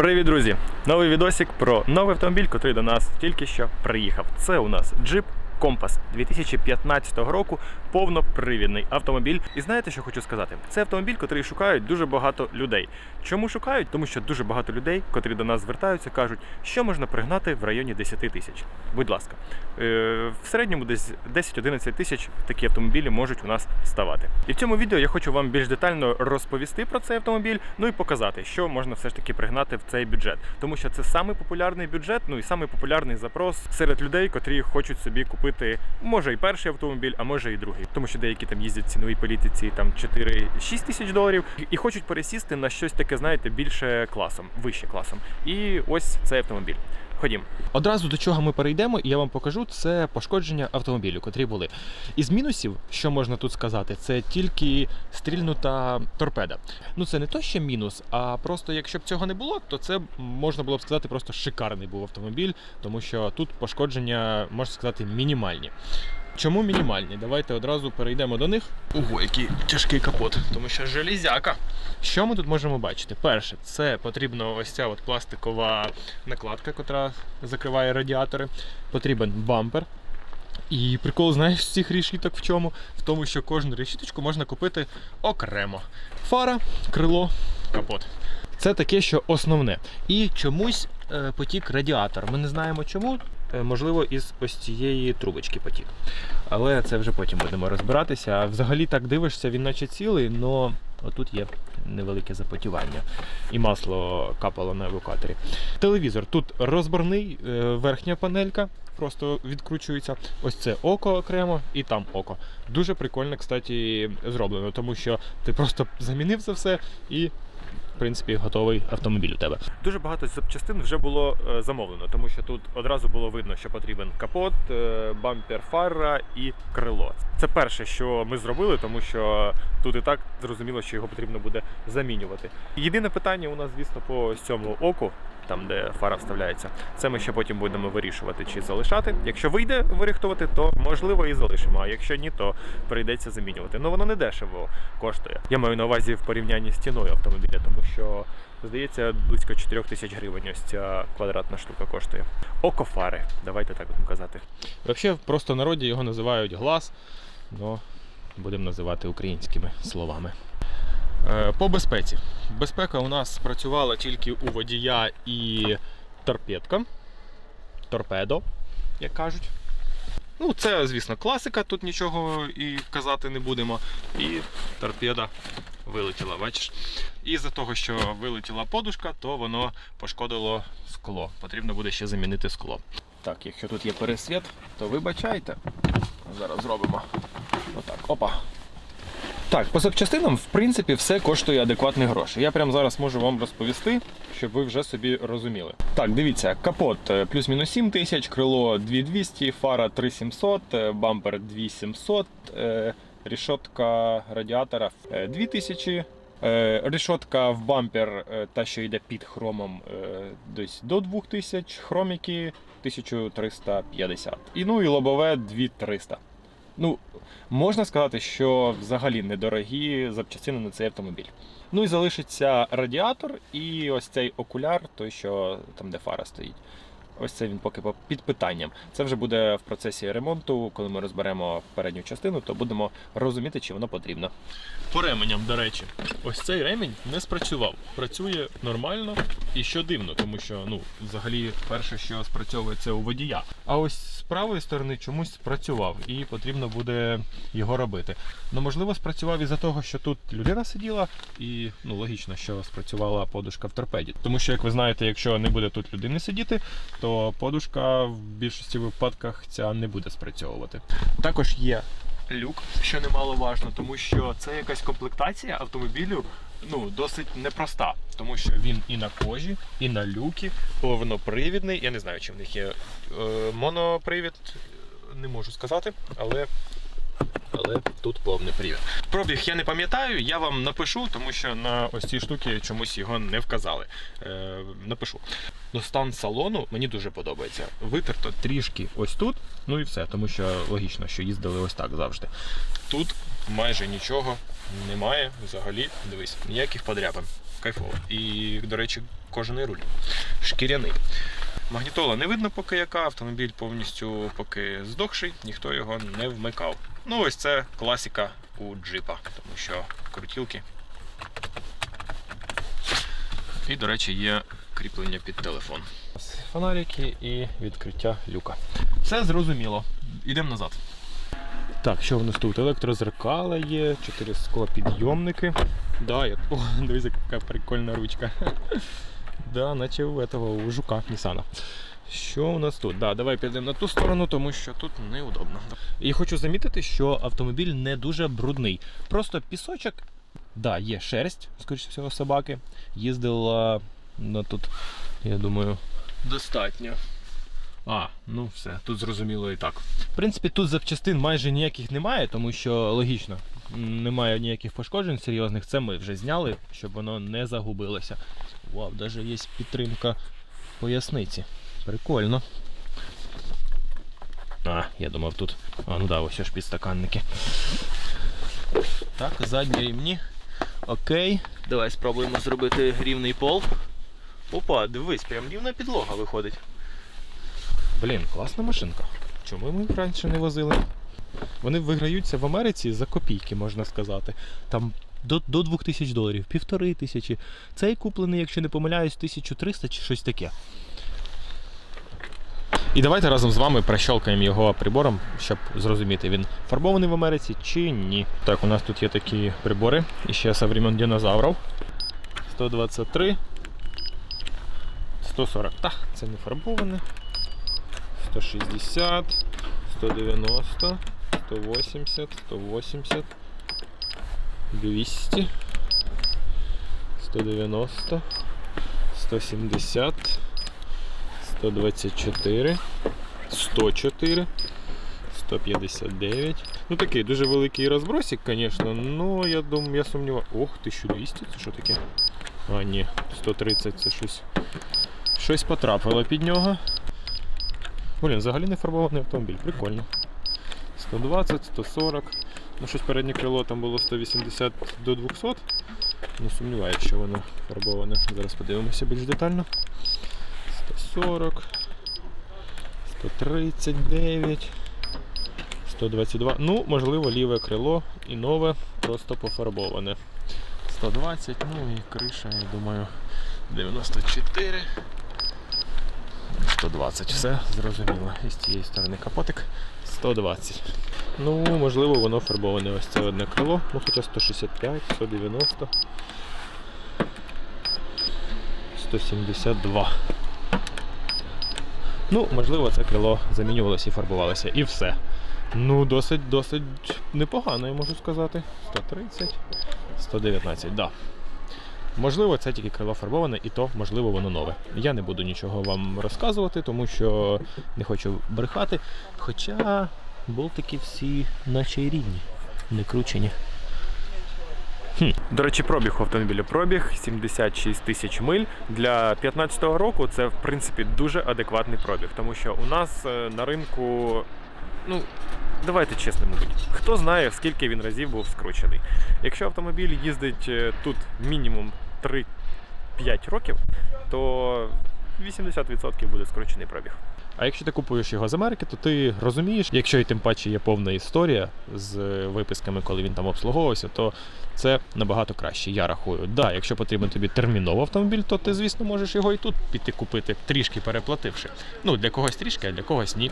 Привіт, друзі! Новий відосик про новий автомобіль, який до нас тільки що приїхав. Це у нас Jeep Compass 2015 року, повнопривідний автомобіль. І знаєте, що хочу сказати? Це автомобіль, який шукають дуже багато людей. Чому шукають? Тому що дуже багато людей, котрі до нас звертаються, кажуть, що можна пригнати в районі 10 тисяч. Будь ласка, Е, в середньому десь 10-11 тисяч такі автомобілі можуть у нас ставати. І в цьому відео я хочу вам більш детально розповісти про цей автомобіль, ну і показати, що можна все ж таки пригнати в цей бюджет. Тому що це самий популярний бюджет, ну і самий популярний запрос серед людей, котрі хочуть собі купити, може і перший автомобіль, а може і другий. Тому що деякі там їздять ціновій політиці там 4-6 тисяч доларів і хочуть пересісти на щось таке, знаєте, більше класом, вище класом. І ось цей автомобіль. Ходім. Одразу до чого ми перейдемо, і я вам покажу, це пошкодження автомобілю, котрі були. Із мінусів, що можна тут сказати, це тільки стрільнута торпеда. Ну це не то ще мінус, а просто якщо б цього не було, то це можна було б сказати просто шикарний був автомобіль, тому що тут пошкодження, можна сказати, мінімальні. Чому мінімальні? Давайте одразу перейдемо до них. Ого, який тяжкий капот, тому що железяка. Що ми тут можемо бачити? Перше, це потрібна ось ця от пластикова накладка, яка закриває радіатори. Потрібен бампер. І прикол, знаєш, з цих решіток в чому? В тому, що кожну решіточку можна купити окремо. Фара, крило, капот. Це таке, що основне. І чомусь потік радіатор. Ми не знаємо чому. Е, Можливо, із ось цієї трубочки потік. Але це вже потім будемо розбиратися. Взагалі так дивишся, він наче цілий, але отут є невелике запотівання. І масло капало на евакуаторі. Телевізор тут розборний, е, верхня панелька просто відкручується. Ось це око окремо і там око. Дуже прикольно, кстати, зроблено, тому що ти просто замінив це все і. Принципі, готовий автомобіль у тебе. Дуже багато запчастин вже було е, замовлено, тому що тут одразу було видно, що потрібен капот, е, бампер фара і крило. Це перше, що ми зробили, тому що тут і так зрозуміло, що його потрібно буде замінювати. Єдине питання у нас, звісно, по сьому оку. Там, де фара вставляється, це ми ще потім будемо вирішувати, чи залишати. Якщо вийде вирихтувати, то можливо і залишимо. А якщо ні, то прийдеться замінювати. Ну воно не дешево коштує. Я маю на увазі в порівнянні з ціною автомобіля, тому що Здається, близько 4 тисяч гривень ось ця квадратна штука коштує. Око фари, давайте так будемо казати. Взагалі, просто народі його називають глаз, але будемо називати українськими словами. Е, По безпеці. Безпека у нас спрацювала тільки у водія і торпедка. Торпедо, як кажуть. Ну, це, звісно, класика, тут нічого і казати не будемо. І торпеда вилетіла, бачиш? І з-за того, що вилетіла подушка, то воно пошкодило скло. Потрібно буде ще замінити скло. Так, якщо тут є пересвіт, то вибачайте. Зараз зробимо. Отак, опа. Так, по запчастинам, в принципі, все коштує адекватні гроші. Я прямо зараз можу вам розповісти, щоб ви вже собі розуміли. Так, дивіться, капот е, плюс-мінус 7 тисяч, крило 2200, фара 3700, е, бампер 2700, е, рішотка радіатора е, 2000. Е, Решотка в бампер, та що йде під хромом, десь до 2000, хроміки 1350. І ну і лобове 2300. Ну, можна сказати, що взагалі недорогі запчастини на цей автомобіль. Ну і залишиться радіатор і ось цей окуляр, той, що там, де фара стоїть. Ось це він поки під питанням. Це вже буде в процесі ремонту, коли ми розберемо передню частину, то будемо розуміти, чи воно потрібно. По ременям, до речі, ось цей ремінь не спрацював. Працює нормально і що дивно, тому що ну, взагалі перше, що спрацьовує, це у водія. А ось з правої сторони чомусь спрацював і потрібно буде його робити. Ну, можливо, спрацював із-за того, що тут людина сиділа, і ну, логічно, що спрацювала подушка в торпеді. Тому що, як ви знаєте, якщо не буде тут людини сидіти, то подушка в більшості випадках ця не буде спрацьовувати. Також є люк, що немаловажно, тому що це якась комплектація автомобілю ну, досить непроста, тому що він і на кожі, і на люкі, повнопривідний. Я не знаю, чи в них є е, монопривід, не можу сказати, але. Але тут повний привід. Пробіг я не пам'ятаю, я вам напишу, тому що на ось цій штуці чомусь його не вказали. Е, напишу. Ну, стан салону мені дуже подобається. Витерто трішки ось тут, ну і все, тому що логічно, що їздили ось так завжди. Тут майже нічого немає взагалі. Дивись, ніяких подряпин. кайфово. І, до речі, кожаний руль. Шкіряний. Магнітола не видно поки яка, автомобіль повністю поки здохший, ніхто його не вмикав. Ну, ось це класика у джипа, тому що крутілки. І, до речі, є кріплення під телефон. Фонарики і відкриття люка. Все зрозуміло. Ідемо назад. Так, що в нас тут? Електрозеркала є, 4 склопідйомники. Да, я... О, дивись, яка прикольна ручка. Да, наче у этого, у жука Нісана. Що у нас тут? Да, давай підемо на ту сторону, тому що тут неудобно. І хочу замітити, що автомобіль не дуже брудний. Просто пісочок. Да, є шерсть, скоріше всього, собаки. Їздила на тут, я думаю, достатньо. А, ну все, тут зрозуміло і так. В принципі, тут запчастин майже ніяких немає, тому що логічно, немає ніяких пошкоджень серйозних. Це ми вже зняли, щоб воно не загубилося. Вау, навіть є підтримка поясниці. Прикольно. А, я думав тут. А, ну да, ось ж підстаканники. Так, задні рівні. Окей. Давай спробуємо зробити рівний пол. Опа, дивись, прям рівна підлога виходить. Блін, класна машинка. Чому ми їх раніше не возили? Вони виграються в Америці за копійки, можна сказати. Там до, до 2000 доларів, півтори тисячі. Цей куплений, якщо не помиляюсь, 1300 чи щось таке. І давайте разом з вами прощелкаємо його прибором, щоб зрозуміти, він фарбований в Америці чи ні. Так, у нас тут є такі прибори, і ще со времен динозаврів. 123. 140. Так, це не фарбоване. 160, 190, 180, 180, 200, 190, 170, 124, 104, 159. Ну такий дуже великий розбросик, звісно, но я думаю, я сумніваюся. Ох, 1200, це що таке? А, ні, 130 це щось. Щось потрапило під нього. Блін, взагалі не фарбований автомобіль, прикольно. 120, 140. Ну, щось переднє крило там було 180 до 200. Не сумніваюся, що воно фарбоване. Зараз подивимося більш детально. 140, 139, 122. Ну, можливо, ліве крило і нове просто пофарбоване. 120, ну і криша, я думаю, 94. 120, все зрозуміло. І з цієї сторони капотик 120. Ну, можливо, воно фарбоване ось це одне крило, ну хоча 165, 190, 172. Ну, можливо, це крило замінювалося і фарбувалося. І все. Ну, досить, досить непогано, я можу сказати. 130, 119, да. Можливо, це тільки крило фарбоване, і то, можливо, воно нове. Я не буду нічого вам розказувати, тому що не хочу брехати. Хоча болтики всі наче й рівні, не кручені. До речі, пробіг автомобіля. Пробіг 76 тисяч миль. Для 2015 року це в принципі дуже адекватний пробіг, тому що у нас е, на ринку, ну давайте чесними будь. Хто знає, скільки він разів був скручений. Якщо автомобіль їздить е, тут мінімум 3-5 років, то 80% буде скручений пробіг. А якщо ти купуєш його з Америки, то ти розумієш, якщо і тим паче є повна історія з виписками, коли він там обслуговувався, то це набагато краще, я рахую. Да, якщо потрібен тобі терміново автомобіль, то ти, звісно, можеш його і тут піти купити, трішки переплативши. Ну, для когось трішки, а для когось ні.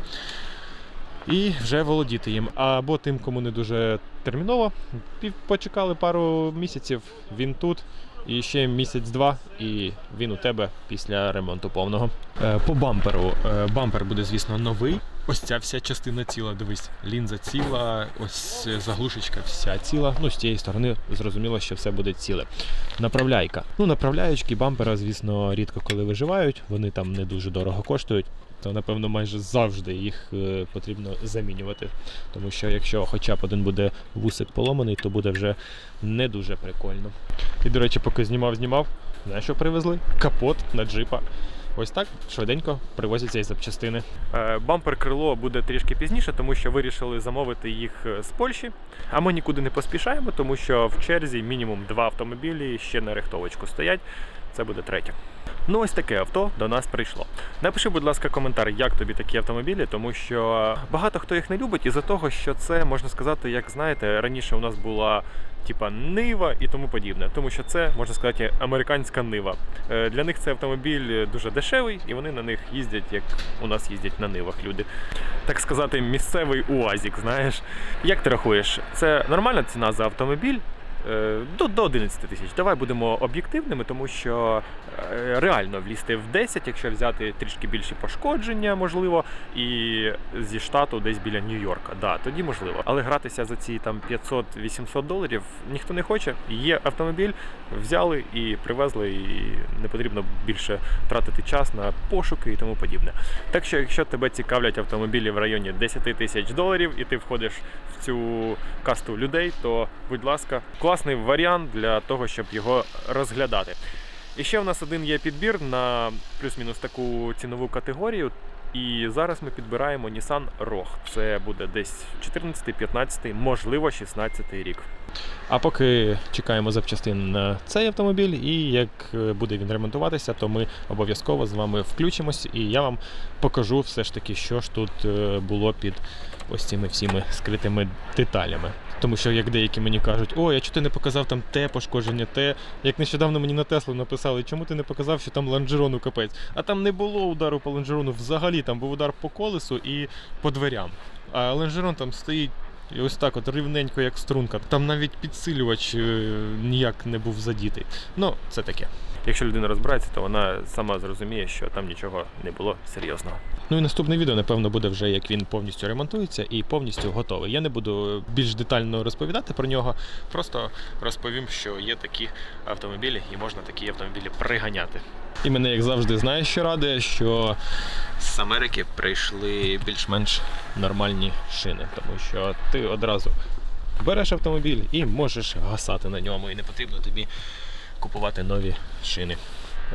І вже володіти їм. Або тим, кому не дуже терміново, почекали пару місяців, він тут. І ще місяць-два, і він у тебе після ремонту повного. Е, по бамперу. Е, бампер буде, звісно, новий. Ось ця вся частина ціла, дивись, лінза ціла, ось е, заглушечка вся ціла. Ну, з цієї сторони зрозуміло, що все буде ціле. Направляйка. Ну, направляючки бампера, звісно, рідко коли виживають, вони там не дуже дорого коштують. То, напевно, майже завжди їх е, потрібно замінювати. Тому що якщо хоча б один буде вусик поломаний, то буде вже не дуже прикольно. І, до речі, поки знімав, знімав, знаєш, що привезли? Капот на джипа. ось так швиденько привозяться із запчастини. Е, Бампер крило буде трішки пізніше, тому що вирішили замовити їх е, з Польщі. А ми нікуди не поспішаємо, тому що в черзі мінімум два автомобілі ще на рихтовочку стоять. Це буде третє. Ну, ось таке авто до нас прийшло. Напиши, будь ласка, коментар, як тобі такі автомобілі, тому що багато хто їх не любить із-за того, що це можна сказати, як знаєте, раніше у нас була типа нива і тому подібне. Тому що це можна сказати американська нива. Е, Для них це автомобіль дуже дешевий, і вони на них їздять, як у нас їздять на нивах люди. Так сказати, місцевий уазік. Знаєш, як ти рахуєш, це нормальна ціна за автомобіль? Е, До, до 11 тисяч. Давай будемо об'єктивними, тому що е, реально влізти в 10, якщо взяти трішки більші пошкодження, можливо, і зі штату десь біля Нью-Йорка. Да, тоді можливо. Але гратися за ці там 500-800 доларів ніхто не хоче. Є автомобіль, взяли і привезли, і не потрібно більше тратити час на пошуки і тому подібне. Так що, якщо тебе цікавлять автомобілі в районі 10 тисяч доларів, і ти входиш в цю касту людей, то будь ласка, класний варіант для того, щоб його розглядати. І ще в нас один є підбір на плюс-мінус таку цінову категорію. І зараз ми підбираємо Nissan Rogue. Це буде десь 14, 15, можливо, 16 рік. А поки чекаємо запчастин на цей автомобіль, і як е, буде він ремонтуватися, то ми обов'язково з вами включимось, і я вам покажу все ж таки, що ж тут е, було під ось цими всіми скритими деталями. Тому що як деякі мені кажуть, о, я чому ти не показав там те пошкодження, те. Як нещодавно мені на Теслу написали, чому ти не показав, що там лонжерону капець. А там не було удару по лонжерону взагалі, там був удар по колесу і по дверям. А лонжерон там стоїть і ось так, от рівненько, як струнка. Там навіть підсилювач е, ніяк не був задітий. Ну, це таке. Якщо людина розбирається, то вона сама зрозуміє, що там нічого не було серйозного. Ну і наступне відео, напевно, буде вже як він повністю ремонтується і повністю готовий. Я не буду більш детально розповідати про нього, просто розповім, що є такі автомобілі і можна такі автомобілі приганяти. І мене, як завжди, знає, що радує, що з Америки прийшли більш-менш нормальні шини, тому що ти одразу береш автомобіль і можеш гасати на ньому, і не потрібно тобі купувати нові шини.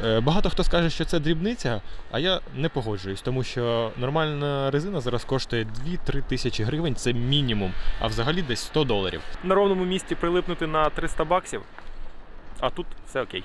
Е, Багато хто скаже, що це дрібниця, а я не погоджуюсь, тому що нормальна резина зараз коштує 2-3 тисячі гривень, це мінімум, а взагалі десь 100 доларів. На ровному місці прилипнути на 300 баксів, а тут все окей.